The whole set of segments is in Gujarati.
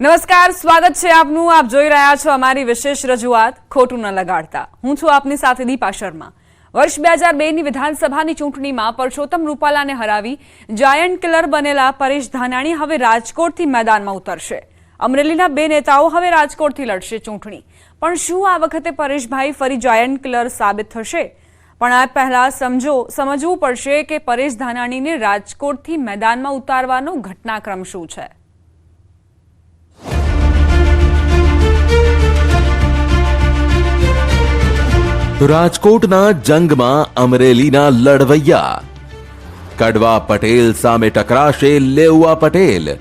નમસ્કાર, સ્વાગત છે આપનું. આપ જોઈ રહ્યા છો અમારી વિશેષ રજૂઆત ખોટું ન લગાડતા. હું છું આપની સાથે દીપા શર્મા. વર્ષ બે હજાર બેની વિધાનસભાની ચૂંટણીમાં પરસોત્તમ રૂપાલાને હરાવી જાયન્ટ કિલર બનેલા પરેશ ધાનાણી હવે રાજકોટથી મેદાનમાં ઉતરશે. અમરેલીના બે નેતાઓ હવે રાજકોટથી લડશે ચૂંટણી. પણ શું આ વખતે પરેશભાઈ ફરી જાયન્ટ કિલર સાબિત થશે? પણ આ પહેલા સમજો, સમજવું પડશે કે પરેશ ધાનાણીને રાજકોટથી મેદાનમાં ઉતારવાનો ઘટનાક્રમ શું છે. રાજકોટના જંગમાં અમરેલીના લડવૈયા. કડવા પટેલ સામે ટકરાશે લેઉવા પટેલ.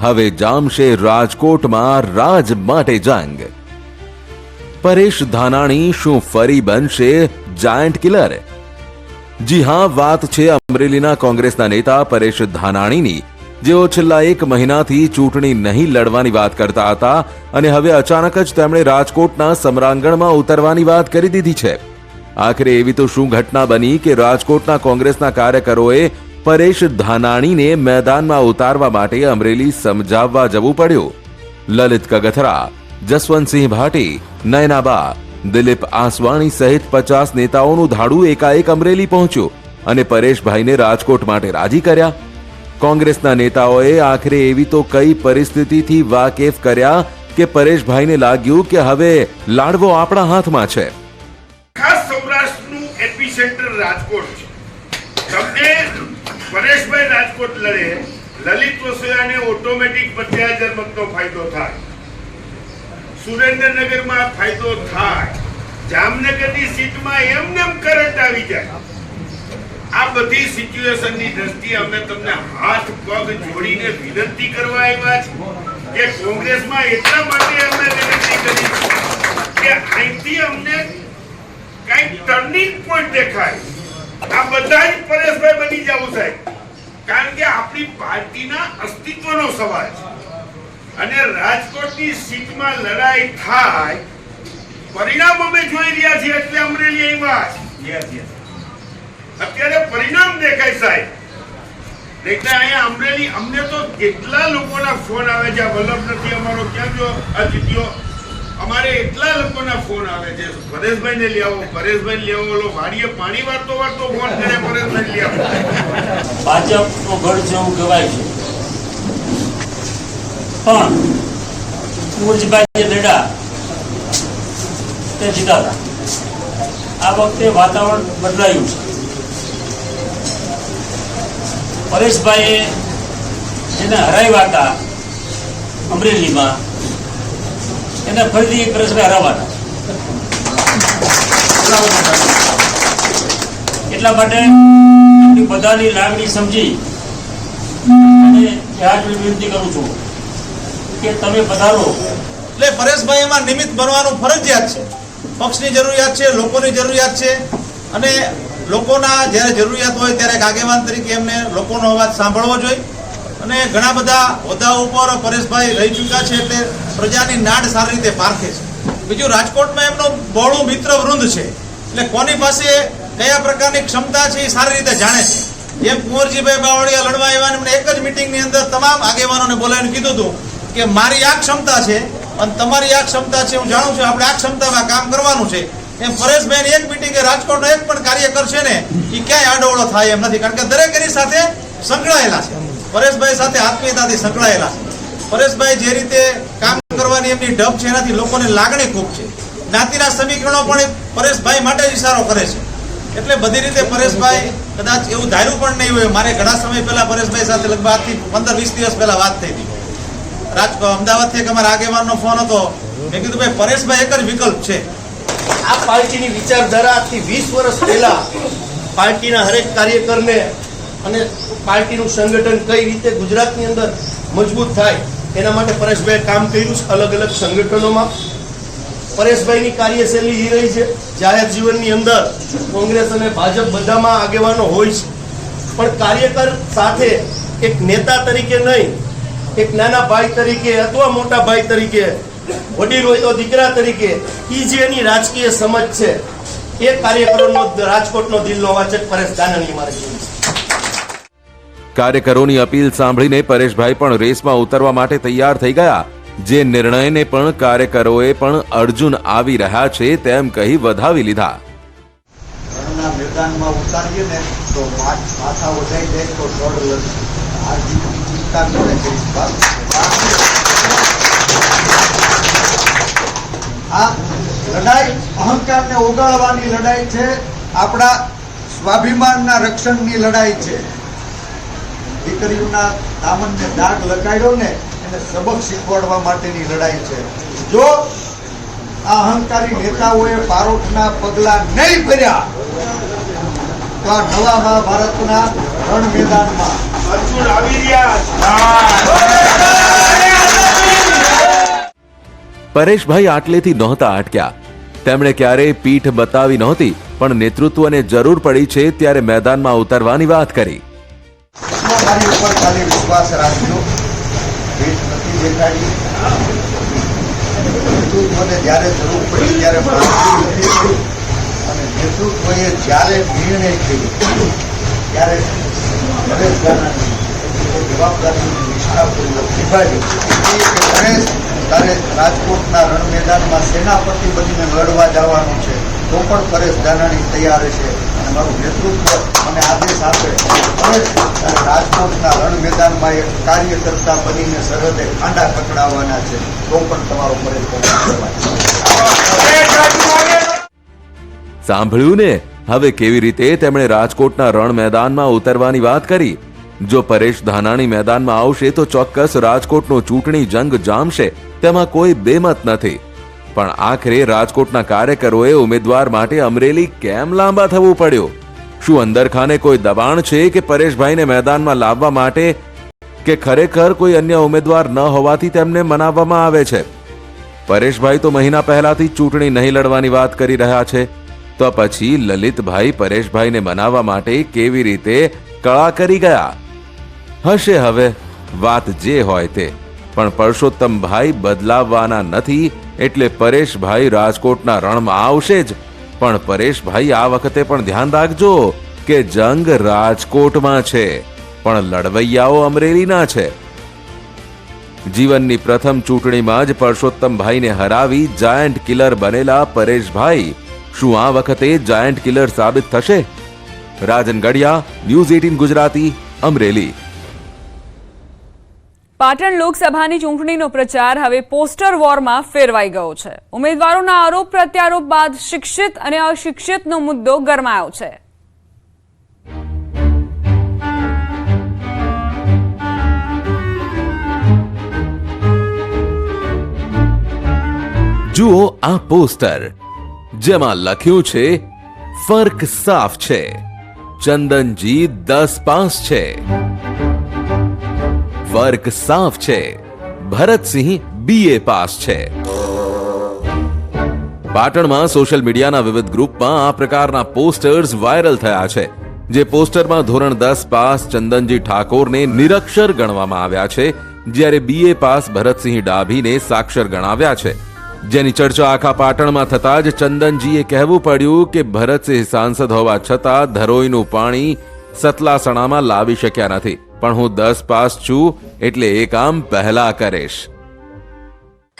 હવે જામશે રાજકોટમાં રાજ માટે જંગ. પરેશ ધાનાણી શું ફરી બનશે જાયન્ટ કિલર જી હા, વાત છે અમરેલીના કોંગ્રેસના નેતા પરેશ ધાનાણીની. જેઓ છેલ્લા એક મહિનાથી ચૂંટણી નહીં લડવાની વાત કરતા હતા અને હવે અચાનક જ તેમણે રાજકોટના સમરાંગણમાં ઉતરવાની વાત કરી દીધી છે. આખરે એવી તો શું ઘટના બની કે રાજકોટના કોંગ્રેસના કાર્યકરોએ પરેશ ધાનાણીને મેદાનમાં ઉતારવા માટે અમરેલી સમજાવવા જવું પડ્યું? લલિત કગથરા જસવંતસિંહ ભાટી, નયનાબા, દિલીપ આસવાણી સહિત પચાસ નેતાઓનું ધાડું એકાએક અમરેલી પહોંચ્યું અને પરેશભાઈને રાજકોટ માટે રાજી કર્યા. કોંગ્રેસના નેતાઓએ આખરે એવી તો કઈ પરિસ્થિતિથી વાકેફ કર્યા કે પરેશભાઈને લાગ્યું કે હવે લાડવો આપણા હાથમાં છે. ખાસ સૌરાષ્ટ્રનું એપિસેન્ટર રાજકોટ છે. તમને પરેશભાઈ રાજકોટ લડે, લલિત વસોયાને ઓટોમેટિક પચાસ મતનો ફાયદો થાય. સુરેન્દ્રનગરમાં ફાયદો થાય. જામનગરની સીટમાં એમને એમ કરંટ આવી જાય. આ બધી સિચ્યુએશનની દ્રષ્ટિએ અમે તમને હાથ, પગ જોડીને વિનંતી કરવા આવ્યા છે કે કોંગ્રેસમાં એટલા માટે અમે વિનંતી કરી કે અહીંથી અમને કંઈક ટર્નિંગ પોઈન્ટ દેખાય. આ બધા જ પરેશભાઈ બની જવું સાહેબ. કારણ કે આપણી પાર્ટીના અસ્તિત્વનો સવાલ છે. અને રાજકોટની સીટમાં લડાઈ થાય પરિણામ અમે જોઈ રહ્યા છીએ એટલે અમરેલી આવ્યા. અત્યારે પરિણામ દેખાય સાહેબ. એટલે અહીંયા અમરેલી અમને તો કેટલા લોકોના ફોન આવે છે વલ્લભ નથી અમારો ક્યાં જો આ જીત્યો. અમારે એટલા લોકોના ફોન આવે છે. પરેશભાઈ ને લઈ આવો પરેશભાઈ લઈ આવો. ઓલો વાડીએ પાણી વાળતો વાળતો ફોન કરે પરેશભાઈ લઈ આવો. ભાજપનો ગઢ જેવું કહેવાય છે. પણ કુંવરજીભાઈ લડ્યા તે જીતાતા. આ વખતે વાતાવરણ બદલાયું છે. પરેશભાઈએ જેને હરાવ્યા હતા અમરેલીમાં, એને ફરીથી એક વર્ષને હરાવવાના એટલા માટે બધાની લાગણી સમજી અને જાહેર વિનંતી કરું છું. કે તમે પધારો. એટલે પરેશભાઈ, એમાં નિમિત્ત બનવાનું ફરજિયાત છે. પક્ષની જરૂરિયાત છે, લોકોની જરૂરિયાત છે. અને લોકોના જ્યારે જરૂરિયાત હોય ત્યારે એક આગેવાન તરીકે એમને લોકોનો અવાજ સાંભળવો જોઈએ. અને ઘણા બધા હોદ્દા ઉપર પરેશભાઈ રહી ચૂક્યા છે એટલે પ્રજાની નાડ સારી રીતે પારખે છે. બીજું, રાજકોટમાં એમનો બહોળું મિત્ર વૃંદ છે. એટલે કોની પાસે કયા પ્રકારની ક્ષમતા છે એ સારી રીતે જાણે છે. જેમ કુંવરજીભાઈ બાવળિયા લડવા આવ્યા એમને એક જ મિટિંગની અંદર તમામ આગેવાનોને બોલાવીને કીધું હતું કે મારી આ ક્ષમતા છે અને તમારી આ ક્ષમતા છે, હું જાણું છું આપણે આ ક્ષમતામાં કામ કરવાનું છે. એમ પરેશભાઈ એક મિટિંગે રાજકોટનો એક પણ કાર્યકર છે ને, એ ક્યાંય આડોવડો થાય એમ નથી, કારણ કે દરેક એની સાથે સંકળાયેલા છે. પરેશભાઈ સાથે આત્મીયતાથી સંકળાયેલા છે. પરેશભાઈ જે રીતે કામ કરવાની એમની ઢબ છે, એનાથી લોકોને લાગણી ખૂબ છે. જ્ઞાતિના સમીકરણો પણ પરેશભાઈ માટે જ ઇશારો કરે છે. એટલે બધી રીતે પરેશભાઈ કદાચ એવું ધાર્યું પણ નહીં હોય, મારે ઘણા સમય પહેલા પરેશભાઈ સાથે લગભગ આજથી પંદર વીસ દિવસ પહેલા વાત થઈ હતી. રાજ અમદાવાદથી અમારા આગેવાનનો ફોન હતો. મેં કીધું, ભાઈ, પરેશભાઈ એક જ વિકલ્પ છે. આ પાર્ટીની વિચારધારાથી વીસ વર્ષ પહેલા પાર્ટીના હરેક કાર્યકરને અને પાર્ટીનું સંગઠન કઈ રીતે ગુજરાતની અંદર મજબૂત થાય, એના માટે પરેશભાઈએ કામ કર્યું છે અલગ અલગ સંગઠનોમાં. પરેશભાઈની કાર્યશૈલી એ રહી છે, જાહેર જીવનની અંદર કોંગ્રેસ અને ભાજપ બધામાં આગેવાનો હોય છે. પણ કાર્યકર સાથે એક નેતા તરીકે નહીં એક નાના ભાઈ તરીકે અથવા મોટા ભાઈ તરીકે વડીલ હોય તો દીકરા તરીકે એ જે એની રાજકીય સમજ છે એ કાર્યકરોનો રાજકોટનો દિલનો વાચક પરેશ દાનાની મારે જેવું છે. કાર્યકરોની અપીલ સાંભળીને પરેશભાઈ પણ રેસમાં ઉતરવા માટે તૈયાર થઈ ગયા. જે નિર્ણયને પણ કાર્યકરોએ પણ અર્જુન આવી રહ્યા છે તેમ કહી વધાવી લીધા. મેદાનમાં ઉતારીએ ને તો માથા વધાઈ જાય તો દોડ લગે. આ લડાઈ અહંકારને ઓગાળવાની લડાઈ છે આપણા સ્વાભિમાનના રક્ષણની લડાઈ છે દીકરીઓના દામનને દાગ લગાડ્યો ને એને સબક શીખવાડવા માટેની લડાઈ છે જો આ અહંકારી નેતાઓએ બારોટના પગલા નહીં ભર્યા, તો આ નવા મહાભારતના રણ મેદાનમાં અર્જુન આવી રહ્યા પરેશભાઈ આટલેથી નહોતા અટક્યા. તેમણે ક્યારેય પીઠ બતાવી નહોતી પણ નેતૃત્વને જરૂર પડી છે ત્યારે મેદાનમાં ઉતરવાની વાત કરી. મારી ઉપર ખાલી વિશ્વાસ રાખજો. ભેટ નથી દેખાડી. નેતૃત્વને જ્યારે જરૂર પડી ત્યારે પાર્ટી નથી થઈ અને નેતૃત્વએ જ્યારે નિર્ણય કર્યો ત્યારે ગાનાની એ નિષ્ઠાપૂર્વક રાજકોટના રણ મેદાનમાં સેનાપતિ બનીને લડવા જવાનું છે, તો પણ પરેશ દાનાણી તૈયાર છે. અને મારું નેતૃત્વ મને આદેશ આપે રાજકોટના રણ મેદાનમાં એક કાર્યકર્તા બનીને સરહદે ખાંડા કકડાવવાના છે, તો પણ તમારો પરેશ સાંભળ્યું ને? હવે કેવી રીતે તેમણે રાજકોટના રણ મેદાનમાં ઉતરવાની વાત કરી? જો પરેશ ધાનાણી મેદાનમાં આવશે તો ચોક્કસ રાજકોટનો ચૂંટણી જંગ જામશે, તેમાં કોઈ બેમત નથી. પણ આખરે રાજકોટના કાર્યકરોએ ઉમેદવાર માટે અમરેલી કેમ લાંબા થવું પડ્યું? શું અંદરખાને કોઈ દબાણ છે કે પરેશભાઈને મેદાનમાં લાવવા માટે કે ખરેખર કોઈ અન્ય ઉમેદવાર ન હોવાથી તેમને મનાવવામાં આવે છે? પરેશભાઈ તો મહિના પહેલાથી ચૂંટણી નહીં લડવાની વાત કરી રહ્યા છે. તો પછી લલિતભાઈ પરેશભાઈને મનાવવા માટે કેવી રીતે કળા કરી ગયા? હશે હવે, વાત જે હોય તે. પણ પરસોત્તમભાઈ બદલાવવાના નથી એટલે પરેશભાઈ રાજકોટના રણમાં આવશે જ. પણ પરેશભાઈ આ વખતે પણ ધ્યાન રાખજો કે જંગ રાજકોટમાં છે, પણ લડવૈયાઓ અમરેલીના છે. જીવનની પ્રથમ ચૂંટણીમાં જ પરસોત્તમભાઈને હરાવી જાયન્ટ કિલર બનેલા પરેશભાઈ શું આ વખતે જાયન્ટ કિલર સાબિત થશે? Rajan Gadhiya news eighteen Gujarati Amreli. Patan લોકસભાની ચૂંટણીનો પ્રચાર હવે પોસ્ટર વોરમાં ફેરવાઈ ગયો છે. ઉમેદવારોના આરોપ પ્રત્યારોપ બાદ શિક્ષિત અને અશિક્ષિતનો મુદ્દો ગરમાયો છે. જુઓ આ પોસ્ટર. જેમાં લખ્યું છે, ફર્ક સાફ છે. ચંદનજી દસ પાસ છે. ફર્ક સાફ છે. ભરતસિંહ બીએ પાસ છે. પાટણમાં સોશિયલ મીડિયાના વિવિધ ગ્રુપમાં આ પ્રકારના પોસ્ટર્સ વાયરલ થયા છે, જે પોસ્ટરમાં ધોરણ દસ પાસ ચંદનજી ઠાકોરને નિરક્ષર ગણવામાં આવ્યા છે, જ્યારે બીએ પાસ ભરતસિંહ ડાભીને સાક્ષર ગણાવ્યા છે. જેની ચર્ચા આખા પાટણમાં થતા જ ચંદનજીએ કહેવું પડ્યું કે ભરતસિંહ સાંસદ હોવા છતાં ધરોઈનું પાણી સતલાસણામાં લાવી શક્યા નથી. પણ હું દસ પાસ છું, એટલે એ કામ પહેલા કરીશ.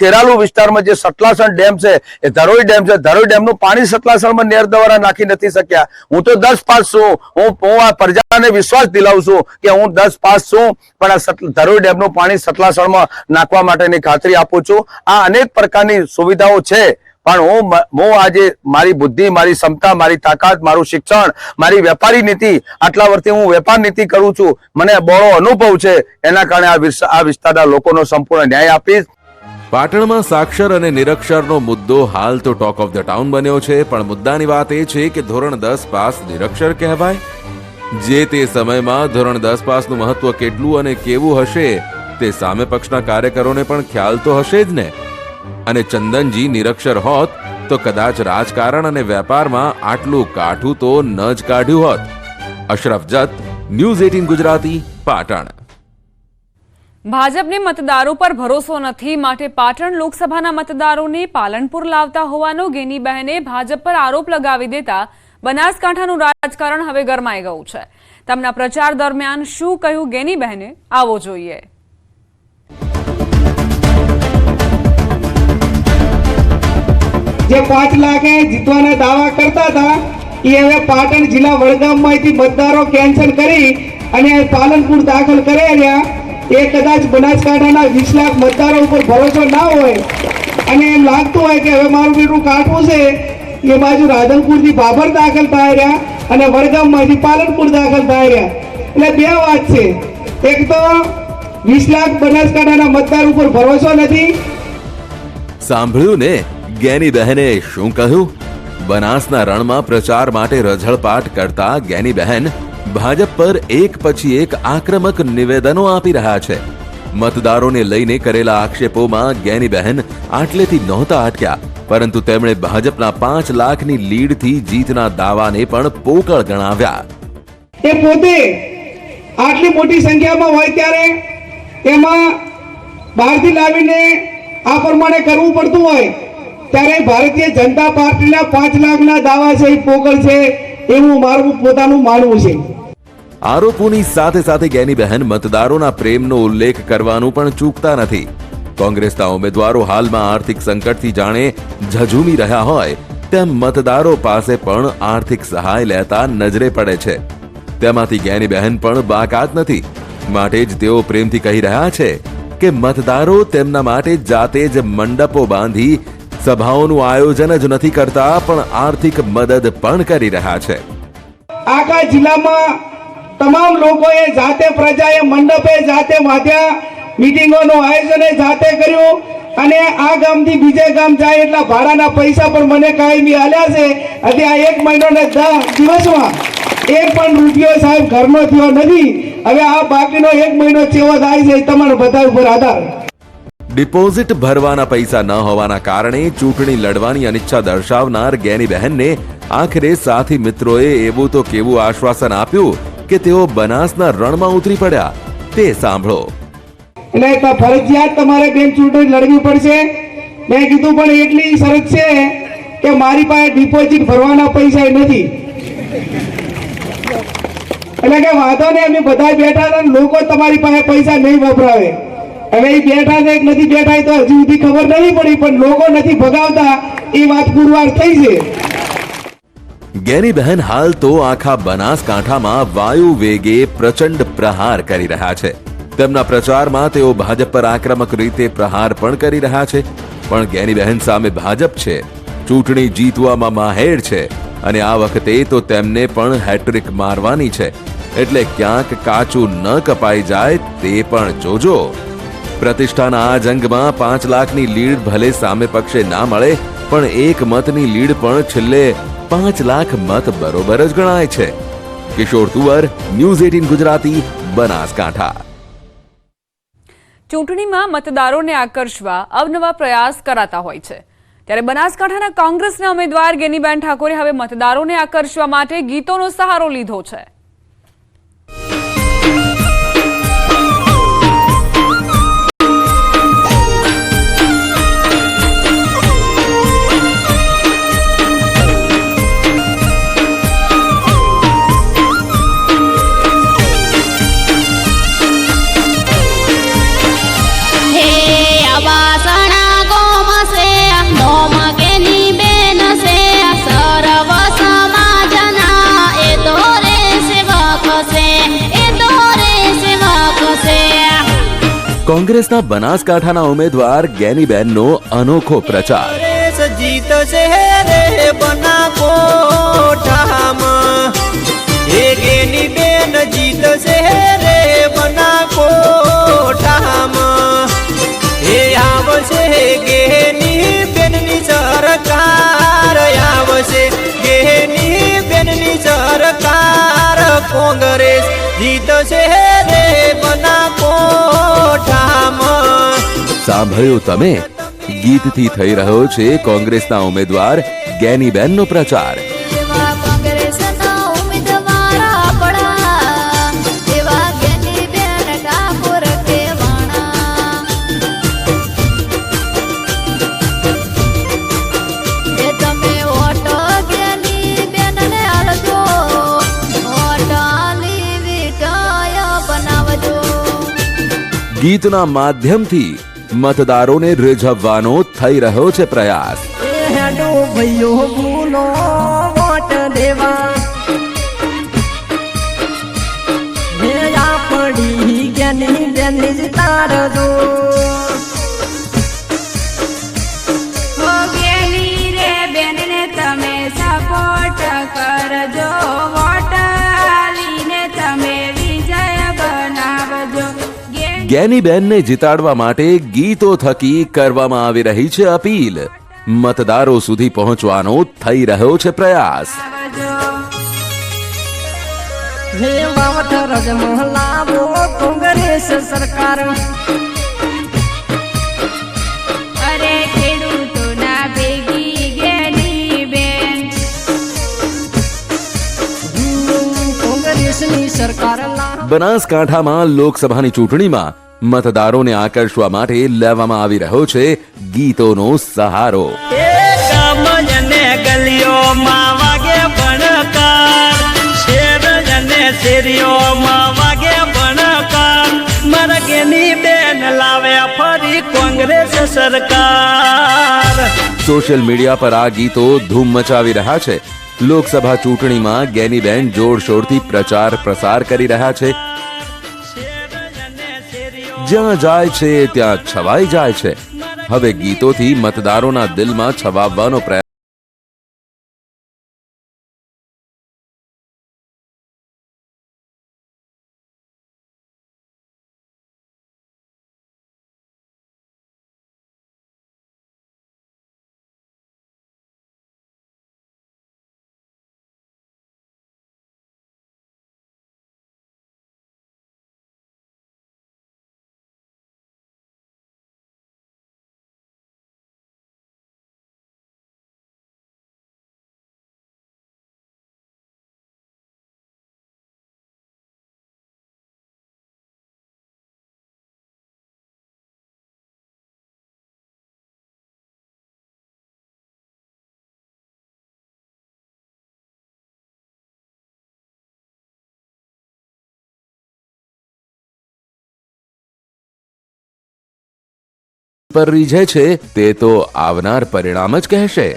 ખેરાલુ વિસ્તારમાં જે સતલાસણ ડેમ છે, એ ધરોઈ ડેમ છે. ધરોઈ ડેમનું પાણી સતલાસણમાં નેર દ્વારા નાખી નથી શક્યા. હું તો દસ પાસ છું. હું હું આ પ્રજાને વિશ્વાસ દિલાવું છું કે હું દસ પાસ છું, પણ આ ધરોઈ ડેમનું પાણી સતલાસણમાં નાખવા માટેની ખાતરી આપું છું. આ અનેક પ્રકારની સુવિધાઓ છે, પણ હું હું આજે મારી બુદ્ધિ, મારી ક્ષમતા, મારી તાકાત, મારું શિક્ષણ, મારી વેપારી નીતિ, આટલા વર્ષથી હું વેપાર નીતિ કરું છું. મને બહોળો અનુભવ છે. એના કારણે આ વિસ્તારના લોકોનો સંપૂર્ણ ન્યાય આપીશ. પાટણમાં સાક્ષર અને નિરક્ષરનો મુદ્દો હાલ તો ટોક ઓફ ધ ટાઉન બન્યો છે, પણ મુદ્દાની વાત એ છે કે ધોરણ દસ પાસ નિરક્ષર કહેવાય? જે તે સમયમાં ધોરણ દસ પાસનું મહત્વ કેટલું અને કેવું હશે, તે સામે પક્ષના કાર્યકરોને પણ ખ્યાલ તો હશે જ ને. અને ચંદનજી નિરક્ષર હોત, તો કદાચ રાજકારણ અને વેપારમાં આટલું કાઠું તો ન જ કાઢ્યું હોત. અશરફ જત, ન્યૂઝ એટીન ગુજરાતી, પાટણ. ભાજપને મતદારો પર ભરોસો નથી. માટે પાટણ લોકસભાના મતદારોને પાલનપુર લાવતા હોવાનો ગેનીબહેને ભાજપ પર આરોપ લગાવી દેતા બનાસકાંઠાનું રાજકારણ હવે ગરમાઈ ગયું છે. તેમના પ્રચાર દરમિયાન શું કહ્યું ગેનીબહેને આવો જોઈએ. જે પાંચ લાખે જીતવાના દાવા કરતા હતા, એ હવે પાટણ જિલ્લા વડગામમાંથી મતદારો કેન્સલ કરી અને પાલનપુર દાખલ કરી રહ્યા. એ કદાચ બનાસકાંઠાના વીસ લાખ મતદારો ઉપર ભરોસો ના હોય અને એમ લાગતું હોય કે હવે મારું બેટું કાઢવું છે, એ બાજુ રાધનપુરથી બાબર દાખલ થાય રહ્યા અને વડગામમાંથી પાલનપુર દાખલ થાય રહ્યા. એટલે બે વાત છે. એક તો વીસ લાખ બનાસકાંઠાના મતદાર ઉપર ભરોસો નથી. સાંભળ્યું ને? ગેની બહેને શું કહ્યું? બનાસના રણમાં પ્રચાર માટે રઝળપાટ કરતા ગેની બહેન ભાજપ પર એક પછી એક આક્રમક નિવેદનો આપી રહ્યા છે. મતદારોને લઈને કરેલા આક્ષેપોમાં ગેની બહેન આટલેથી નહોતા અટક્યા, પરંતુ તેમણે ભાજપના પાંચ લાખની લીડથી જીતના દાવાને પણ પોકળ ગણાવ્યા. એ પોતે આટલી મોટી સંખ્યામાં હોય ત્યારે એમાં બહારથી લાવીને આ પ્રમાણે કરવું પડતું હોય, ત્યારે ભારતીય જનતા પાર્ટીના પાંચ લાખના દાવા છે, એ પોકળ છે. એવું મારું પોતાનું માનવું છે. આરોપોની સાથે સાથે ગેની બહેન મતદારોના પ્રેમનો ઉલ્લેખ કરવાનું પણ ચૂકતા નથી. કોંગ્રેસના ઉમેદવારો હાલમાં આર્થિક સંકટથી જાણે ઝઝૂમી રહ્યા હોય, તેમ મતદારો પાસે પણ આર્થિક સહાય લેતા નજરે પડે છે. તેમાંથી ગેની બહેન પણ બાકાત નથી. માટે જ તેઓ પ્રેમથી કહી રહ્યા છે કે મતદારો તેમના માટે જાતે જ મંડપો બાંધી સભાઓનું આયોજન જ નથી કરતા, પણ આર્થિક મદદ પણ કરી રહ્યા છે. આખા જિલ્લામાં તમામ લોકોએ જાતે પ્રજાએ મંડપે જાતે વાંધ્યા મિટિંગોનું આયોજન જાતે કર્યું અને આ ગામથી બીજે ગામ જાય એટલા ભાડાના પૈસા પણ મને કાયમી આલ્યા છે. હજી આ એક મહિનો ને દસ દિવસમાં એક પણ રૂપિયો સાહેબ ઘરનો થયો નથી. હવે આ બાકીનો એક મહિનો ચેવો થાય છે તમારા બધા ઉપર આધાર. ડિપોઝિટ ભરવાના પૈસા ન હોવાના કારણે ચૂંટણી લડવાની અનિચ્છા દર્શાવનાર ગેની બહેનને આખરે સાથી મિત્રોએ એવું તો કેવું આશ્વાસન આપ્યું કે તેઓ બનાસના રણમાં ઉતરી પડ્યા. તે સાંભળો. એટલે ફરજિયાત તમારે બેન ચૂંટણી લડવી પડશે. મેં કીધું પણ એટલી શરત છે કે મારી પાસે ડિપોઝિટ ભરવાના પૈસા નથી. એટલે કે વાંધો ને અમે બધા બેઠા લોકો તમારી પાસે પૈસા નહીં વપરાવે. હવે એ બેઠા છે નથી બેઠા તો હજી સુધી ખબર નથી પડી, પણ લોકો નથી ભગાવતા એ વાત પુરવાર થઈ છે. ગેની બહેન હાલ તો આખા બનાસકાંઠામાં વાયુ વેગે પ્રચંડ પ્રહાર કરી રહ્યા છે. તેમના પ્રચારમાં તેઓ ભાજપ પર આક્રમક રીતે પ્રહાર પણ કરી રહ્યા છે. પણ ગેની બહેન સામે ભાજપ છે. ચૂંટણી જીતવામાં માહેર છે. અને આ વખતે તો તેમને પણ હેટ્રિક મારવાની છે. એટલે ક્યાંક કાચું ન કપાઈ જાય તે પણ જોજો. પ્રતિષ્ઠાના આ જંગમાં પાંચ લાખની લીડ ભલે સામે પક્ષે ના મળે, પણ એક મતની લીડ પણ છેલ્લે પાંચ લાખ મત બરોબર જ ગણાય છે. Kishore Tuvar, news eighteen Gujarati, Banaskantha. ચૂંટણીમાં મતદારોને આકર્ષવા અવનવા પ્રયાસ કરાતા હોય છે. ત્યારે બનાસકાંઠાના કોંગ્રેસના ઉમેદવાર ગેનીબેન ઠાકોરે હવે મતદારોને આકર્ષવા માટે ગીતોનો સહારો લીધો છે. કોંગ્રેસના બનાસકાંઠાના ઉમેદવાર ગેનીબેનનો અનોખો પ્રચાર. જીતશે રે કોંગ્રેસ જીતશે રે કોઠામાં. સાંભળ્યું તમે? ગીતથી થઈ રહ્યો છે કોંગ્રેસના ઉમેદવાર ગેનીબેનનો પ્રચાર. ગીતના માધ્યમથી મતદારોને રીઝવવાનો થઈ રહ્યો છે પ્રયાસ. દેવા. ગેનીબેનને જીતાડવા માટે ગીતો થકી કરવામાં આવી રહી છે અપીલ. મતદારો સુધી પહોંચવાનો થઈ રહ્યો છે પ્રયાસ. સરકાર. બનાસકાંઠામાં લોકસભાની ચૂંટણીમાં મતદારોને આકર્ષવા માટે લેવામાં આવી રહ્યો છે ગીતોનો સહારો. સોશિયલ મીડિયા પર આ ગીતો ધૂમ મચાવી રહ્યા છે. લોકસભા ચૂંટણીમાં ગેનીબેન જોરશોરથી પ્રચાર પ્રસાર કરી રહ્યા છે. જ્યાં જાય છે ત્યાં છવાઈ જાય છે. હવે ગીતોથી મતદારોના દિલમાં છવાવવાનો પ્રયાસ પર રીઝે છે, તે તો આવનાર પરિણામ જ કહેશે.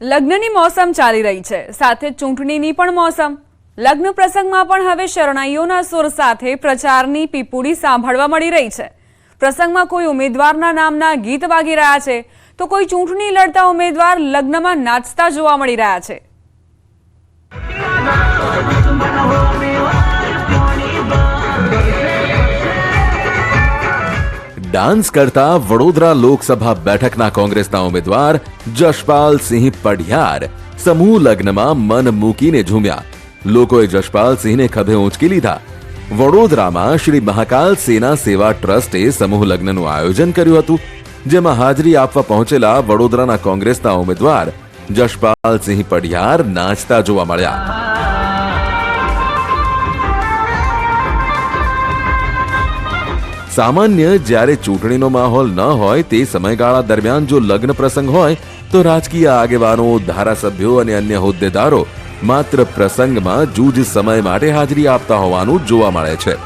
લગ્નની મોસમ ચાલી રહી છે, સાથે ચૂંટણીની પણ મોસમ. લગ્ન પ્રસંગમાં પણ હવે શરણાઈઓના સુર સાથે પ્રચારની પીપુડી સાંભળવા મળી રહી છે. પ્રસંગમાં કોઈ ઉમેદવારના નામના ગીત વાગી રહ્યા છે, તો કોઈ ચૂંટણી લડતા ઉમેદવાર લગ્નમાં નાચતા જોવા મળી રહ્યા છે. ડાન્સ કરતા વડોદરા લોકસભા બેઠકના કોંગ્રેસના ઉમેદવાર જશપાલ સિંહ પઢિયાર સમૂહ લગ્નમાં મન મૂકીને ઝૂમ્યા લોકોએ જશપાલ સિંહને ખભે ઊંચકી લીધા વડોદરામાં શ્રી મહાકાલ સેના સેવા ટ્રસ્ટે સમૂહ લગ્નનું આયોજન કર્યું હતું જેમાં હાજરી આપવા પહોંચેલા વડોદરાના કોંગ્રેસના ઉમેદવાર જશપાલ સિંહ પઢિયાર નાચતા જોવા મળ્યા સામાન્ય જ્યારે ચૂંટણીનો માહોલ ન હોય તે સમયગાળા દરમિયાન જો લગ્ન પ્રસંગ હોય, તો રાજકીય આગેવાનો, ધારાસભ્યો અને અન્ય હોદ્દેદારો માત્ર પ્રસંગમાં જૂજ સમય માટે હાજરી આપતા હોવાનું જોવા મળે છે.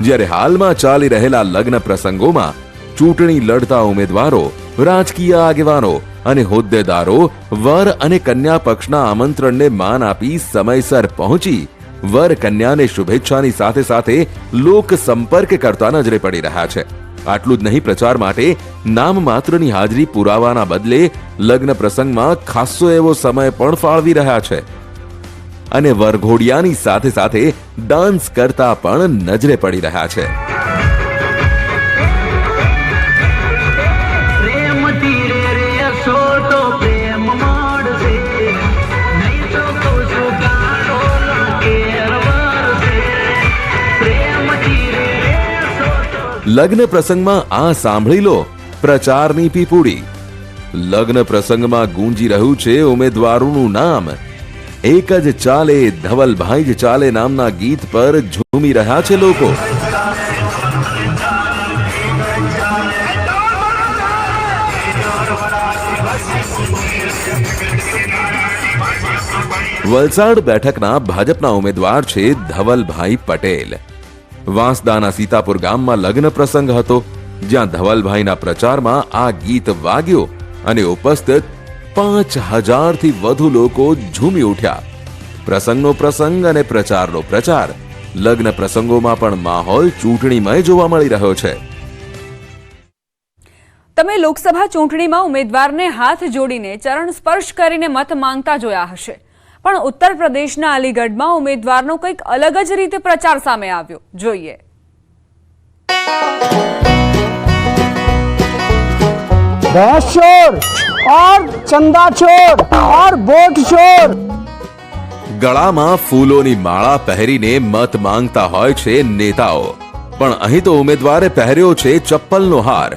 જ્યારે હાલમાં ચાલી રહેલા લગ્ન પ્રસંગોમાં ચૂંટણી લડતા ઉમેદવારો, રાજકીય આગેવાનો અને હોદ્દેદારો વર અને કન્યા પક્ષના આમંત્રણને માન આપી સમયસર પહોંચી વર કન્યાને શુભેચ્છાની સાથે સાથે લોક સંપર્ક કરતા નજરે પડી રહ્યા છે. આટલું જ નહીં, પ્રચાર માટે નામ માત્રની હાજરી પુરાવાના બદલે લગ્ન પ્રસંગમાં ખાસ્સો એવો સમય પણ ફાળવી રહ્યા છે. અને વરઘોડિયાની સાથે સાથે ડાન્સ કરતા પણ નજરે પડી રહ્યા છે. લગ્ન પ્રસંગમાં આ સાંભળી લો પ્રચારની પીપુડી. લગ્ન પ્રસંગમાં ગુંજી રહ્યું છે ઉમેદવારોનું નામ. એક જ ચાલે ધવલભાઈ જ ચાલે નામના ગીત પર ઝૂમી રહ્યા છે લોકો. વલસાડ બેઠકના ભાજપના ઉમેદવાર છે ધવલભાઈ પટેલ. વાંસદાના સીતાપુર ગામમાં લગ્ન પ્રસંગ હતો, જ્યાં ધવલભાઈના પ્રચારમાં આ ગીત વાગ્યો અને ઉપસ્થિત પાંચ હજારથી વધુ લોકો ઝૂમી ઉઠ્યા. પ્રસંગનો પ્રસંગ અને પ્રચારનો પ્રચાર, લગ્ન પ્રસંગોમાં પણ માહોલ ચૂંટણીમય જોવા મળી રહ્યો છે. તમે લોકસભા ચૂંટણીમાં ઉમેદવારને હાથ જોડીને ચરણ સ્પર્શ કરીને મત માંગતા જોયા હશે. પણ ઉત્તર પ્રદેશના અલીગઢમાં ઉમેદવારનો કંઈક અલગ જ રીતે પ્રચાર સામે આવ્યો જોઈએ भैंस चोर और चंदा चोर और वोट चोर ગળામાં ફૂલોની માળા પહેરીને મત માંગતા હોય છે નેતાઓ પણ અહીં તો ઉમેદવારે પહેર્યો છે ચપ્પલનો હાર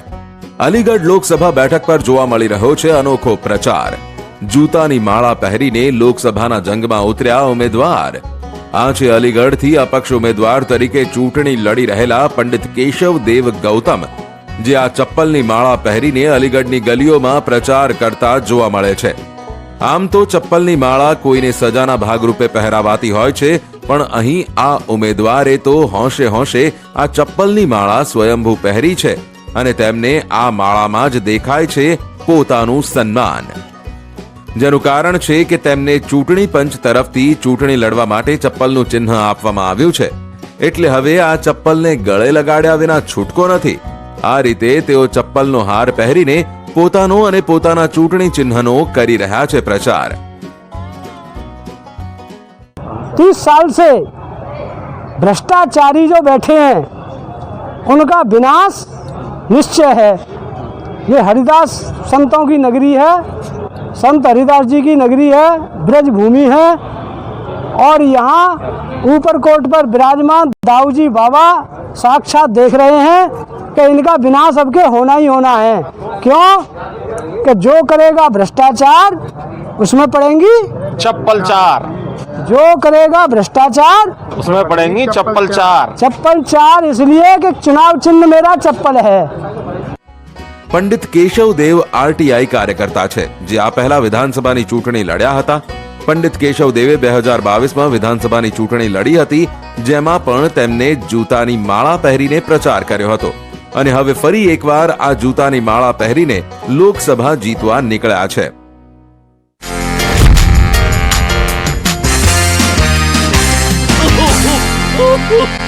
અલીગઢ લોકસભા બેઠક પર જોવા મળી રહ્યો છે અનોખો પ્રચાર જૂતાની માળા પહેરીને લોકસભાના જંગમાં ઉતર્યા ઉમેદવાર. આ છે અલીગઢથી અપક્ષ ઉમેદવાર તરીકે ચૂંટણી લડી રહેલા પંડિત કેશવ દેવ ગૌતમ, જે આ ચપ્પલની માળા પહેરીને અલીગઢની ગલીઓમાં પ્રચાર કરતા જોવા મળે છે. આમ તો ચપ્પલની માળા કોઈને સજાના ભાગરૂપે પહેરાવાતી હોય છે, પણ અહીં આ ઉમેદવારે તો હોંશે હોંશે આ ચપ્પલની માળા સ્વયંભૂ પહેરી છે અને તેમને આ માળામાં જ દેખાય છે પોતાનું સન્માન. જેનું કારણ છે કે તેમને ચૂંટણી પંચ તરફથી ચૂંટણી લડવા માટે ચપ્પલનું ચિહ્ન આપવામાં આવ્યું છે એટલે હવે આ ચપ્પલને ગળે લગાડ્યા વિના છૂટકો નથી આ રીતે તેઓ ચપ્પલનો હાર પહેરીને પોતાનો અને પોતાના ચૂંટણી ચિહ્નનો કરી રહ્યા છે પ્રચાર तीस साल से भ्रष्टाचारी जो बैठे हैं उनका विनाश निश्चय है ये हरिदास संतों की नगरी है संत हरिदास जी की नगरी है ब्रज भूमि है और यहाँ ऊपरकोट पर विराजमान दाऊजी बाबा साक्षात देख रहे हैं कि इनका विनाश अब के होना ही होना है। क्यों? कि जो करेगा भ्रष्टाचार उसमें पड़ेंगी चप्पल चार। जो करेगा भ्रष्टाचार उसमें पड़ेंगी चप्पल चार। चप्पल चार इसलिए कि चुनाव चिन्ह मेरा चप्पल है। પંડિત કેશવદેવ આરટીઆઈ કાર્યકર્તા છે. જે આ પહેલા વિધાનસભાની ચૂંટણી લડ્યા હતા. પંડિત કેશવદેવે બે હજાર બાવીસમાં વિધાનસભાની ચૂંટણી લડી હતી જેમાં પણ તેમને જૂતાની માળા પહેરીને પ્રચાર કર્યો હતો. અને હવે ફરી એકવાર આ જૂતાની માળા પહેરીને લોકસભા જીતવા નીકળ્યા છે. Oh,